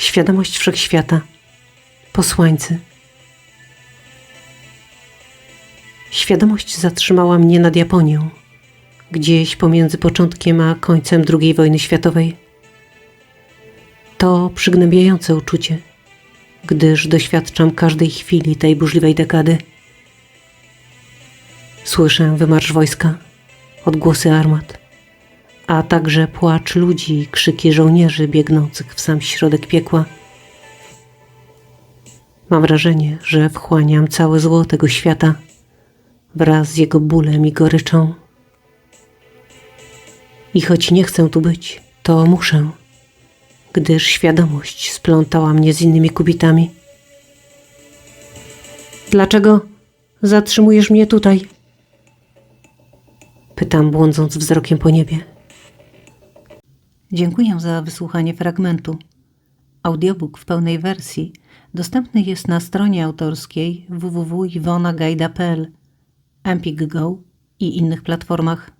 świadomość wszechświata, posłańcy. Świadomość zatrzymała mnie nad Japonią, gdzieś pomiędzy początkiem a końcem II wojny światowej. To przygnębiające uczucie, gdyż doświadczam każdej chwili tej burzliwej dekady. Słyszę wymarsz wojska, odgłosy armat, a także płacz ludzi krzyki żołnierzy biegnących w sam środek piekła. Mam wrażenie, że wchłaniam całe zło tego świata wraz z jego bólem i goryczą. I choć nie chcę tu być, to muszę, gdyż świadomość splątała mnie z innymi kubitami. Dlaczego zatrzymujesz mnie tutaj? Pytam, błądząc wzrokiem po niebie. Dziękuję za wysłuchanie fragmentu. Audiobook w pełnej wersji dostępny jest na stronie autorskiej www.iwonagajda.pl, Empik Go i innych platformach.